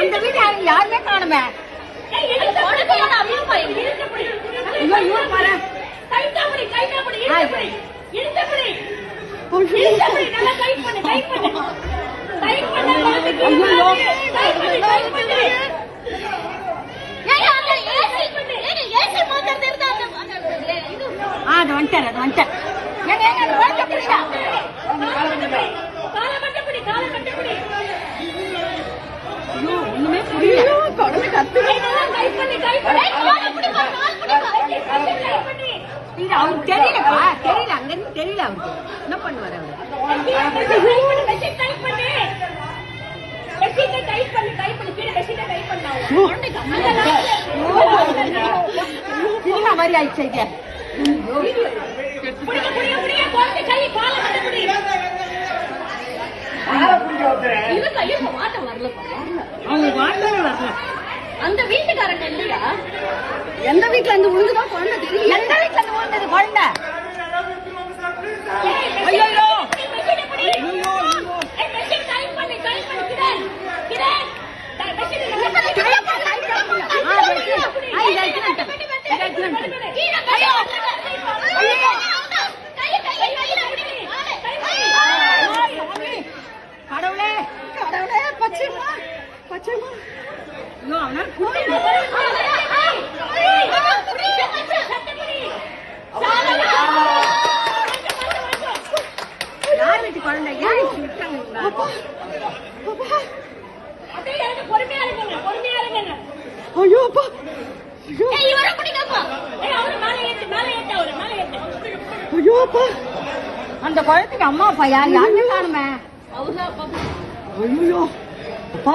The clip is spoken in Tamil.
அந்த வீட்டு யாருமே வந்துட்டார் அது வந்துட்டார். அவருக்கு தெரியலப்பா தெரியல அங்க இருந்து தெரியல அவருக்கு என்ன பண்ணுவார் அவரு மாதிரி ஆயிடுச்சு அந்த வீட்டுக்காரங்க இல்லையா? எந்த வீட்டுல இருந்து விழுந்துதான் குழந்தை தெரியும் எந்த வீட்டுல இருந்து விழுந்தது குழந்தை ஐயோ கடவுளே கடவுளே பச்சைமா யார் வீட்டு குழந்தை ஏன் விட்டாங்க? பொறுமையா இருங்க பொறுமையா இருங்க ஐயோ அப்பா. ஐயோ. ஏய் இவரை பிடிங்கப்பா ஏய் அவரை மேலே ஏத்து மேலே ஏத்து அவரை மேலே ஏத்து. ஐயோ அப்பா. அந்த குழந்தைக்கு அம்மா அப்பா யார்? யாருமே காணுமே ஐயோ. அப்பா.